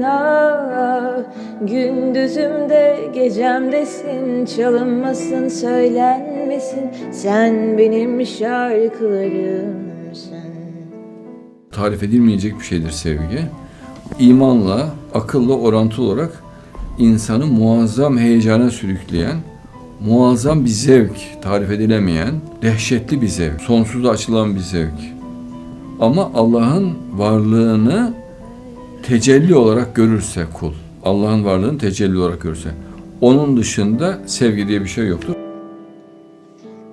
ah Gündüzümde gecemdesin çalınmasın söylenmesin Sen benim şarkılarımsın tarif edilmeyecek bir şeydir sevgi. İmanla, akılla orantılı olarak insanı muazzam heyecana sürükleyen, muazzam bir zevk, tarif edilemeyen, dehşetli bir zevk, sonsuza açılan bir zevk. Ama Allah'ın varlığını tecelli olarak görürse kul, Allah'ın varlığını tecelli olarak görürse, onun dışında sevgi diye bir şey yoktur.